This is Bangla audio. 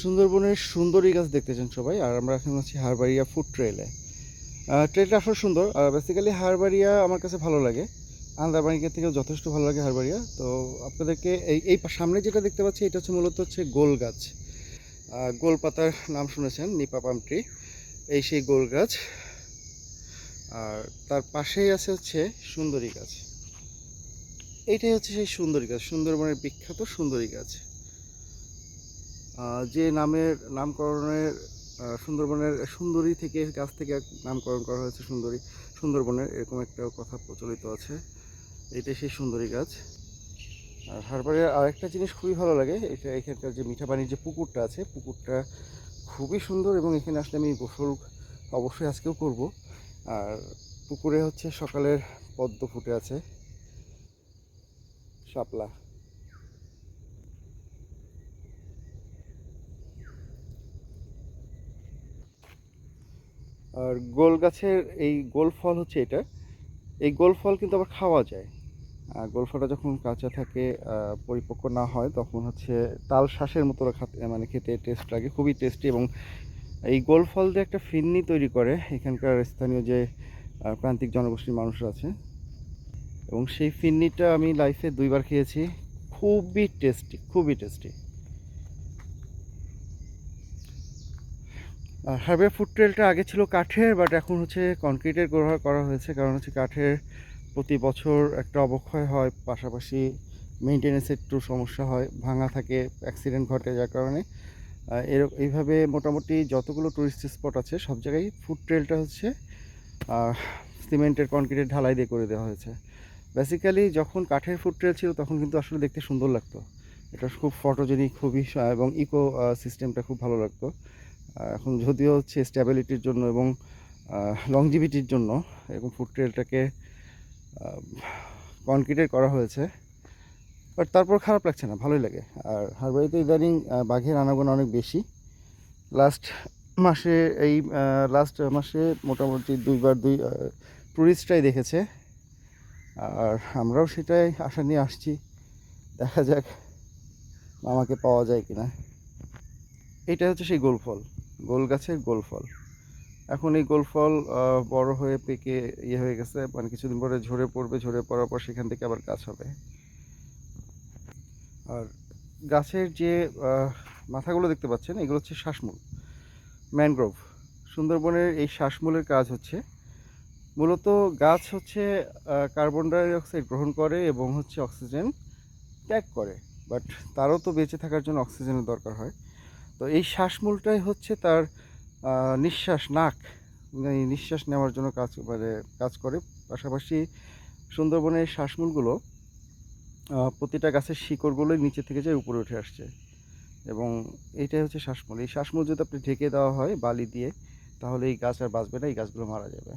সুন্দরবনের সুন্দরী গাছ দেখতেছেন সবাই, আর আমরা এখন আছি হারবাড়িয়া ফুড ট্রেলে ট্রেলটা আসলে সুন্দর, আর বেসিক্যালি হারবাড়িয়া আমার কাছে ভালো লাগে। আন্দারবাড়িকে থেকেও যথেষ্ট ভালো লাগে হারবাড়িয়া। তো আপনাদেরকে এই এই সামনে যেটা দেখতে পাচ্ছি, এটা হচ্ছে মূলত হচ্ছে গোল গাছ। গোল পাতার নাম শুনেছেন, নিপা পাম ট্রি এই সেই গোল গাছ। আর তার পাশেই আছে হচ্ছে সুন্দরী গাছ। এইটাই হচ্ছে সেই সুন্দরী গাছ, সুন্দরবনের বিখ্যাত সুন্দরী গাছ। যে নামের নামকরণের সুন্দরবনের সুন্দরী থেকে গাছ থেকে নামকরণ করা হয়েছে সুন্দরী। সুন্দরবনের এরকম একটা কথা প্রচলিত আছে। এটাই সেই সুন্দরী গাছ। আর হারবারের আরেকটা জিনিস খুবই ভালো লাগে, এটা এখানকার যে মিঠা পানির যে পুকুরটা আছে, পুকুরটা খুবই সুন্দর এবং এখানে আসলে আমি গোসল অবশ্যই আজকেও করব। আর পুকুরে হচ্ছে সকালের পদ্ম ফুটে আছে, শাপলা। আর গোল গাছের এই গোল ফল হচ্ছে এটা। এই গোল ফল কিন্তু আবার খাওয়া যায়। গোল ফলটা যখন কাঁচা থাকে পরিপক্ক না হয়, তখন হচ্ছে তাল শ্বাসের মতো খাতে মানে খেতে টেস্ট লাগে, খুবই টেস্টি এবং এই গোল ফল দিয়ে একটা ফিন্নি তৈরি করে এখানকার স্থানীয় যে প্রান্তিক জনগোষ্ঠীর মানুষরা আছে। এবং সেই ফিন্নিটা আমি লাইফে দুইবার খেয়েছি। খুবই টেস্টি খুবই টেস্টি হারবে ফুড ট্রেলটা আগে ছিল কাঠের বাট এখন হচ্ছে কনক্রিটের ব্যবহার করা হয়েছে। কারণ হচ্ছে কাঠের প্রতি বছর একটা অবক্ষয় হয়, পাশাপাশি মেনটেনেন্সের একটু সমস্যা হয়, ভাঙা থাকে অ্যাক্সিডেন্ট ঘটে যার কারণে। এর এইভাবে মোটামুটি যতগুলো টুরিস্ট স্পট আছে, সব জায়গায় ফুড ট্রেলটা হচ্ছে সিমেন্টের কনক্রিটের ঢালাই দিয়ে করে দেওয়া হয়েছে। বেসিক্যালি যখন কাঠের ফুড ট্রেল ছিল, তখন কিন্তু আসলে দেখতে সুন্দর লাগতো। এটা খুব ফটোজেনিক খুবই এবং ইকো সিস্টেমটা খুব ভালো লাগতো। এখন যদিও হচ্ছে স্ট্যাবিলিটির জন্য এবং লংজিভিটির জন্য এরকম ফুড ট্রেলটাকে কনক্রিটের করা হয়েছে বাট তারপর খারাপ লাগছে না, ভালোই লাগে। আর হারবাড়িতে ইদানিং বাঘের আনাগোনা অনেক বেশি। লাস্ট মাসে এই লাস্ট মাসে মোটামুটি দুইবার দুই ট্যুরিস্টরাই দেখেছে। আর আমরাও সেটাই আশা নিয়ে আসছি। দেখা যাক আমাকে পাওয়া যায় কিনা। এটা হচ্ছে সেই গোল ফল গোল গাছের গোল ফল। এখন এই গোল ফল বড় হয়ে পেকে ইয়ে হয়ে গেছে মানে কিছুদিন পরে ঝরে পড়বে, ঝরে পড়ার পর সেখান থেকে আবার গাছ হবে। আর গাছের যে মাথাগুলো দেখতে পাচ্ছেন, এগুলো হচ্ছে শ্বাসমূল, ম্যানগ্রোভ। সুন্দরবনের এই শ্বাসমূলের কাজ হচ্ছে, মূলত গাছ হচ্ছে কার্বন ডাই অক্সাইড গ্রহণ করে এবং হচ্ছে অক্সিজেন ত্যাগ করে, বাট তারও তো বেঁচে থাকার জন্য অক্সিজেনের দরকার হয়। তো এই শ্বাসমূলটাই হচ্ছে তার নিঃশ্বাস, নাক। নিঃশ্বাস নেওয়ার জন্য কাজ মানে কাজ করে। পাশাপাশি সুন্দরবনের শ্বাসমূলগুলো প্রতিটা গাছের শিকড়গুলোই নিচে থেকে যায়, উপরে উঠে আসছে। এবং এইটাই হচ্ছে শ্বাসমূল। এই শ্বাসমূল যদি আপনি ঢেকে দেওয়া হয় বালি দিয়ে, তাহলে এই গাছ আর বাঁচবে না, এই গাছগুলো মারা যাবে।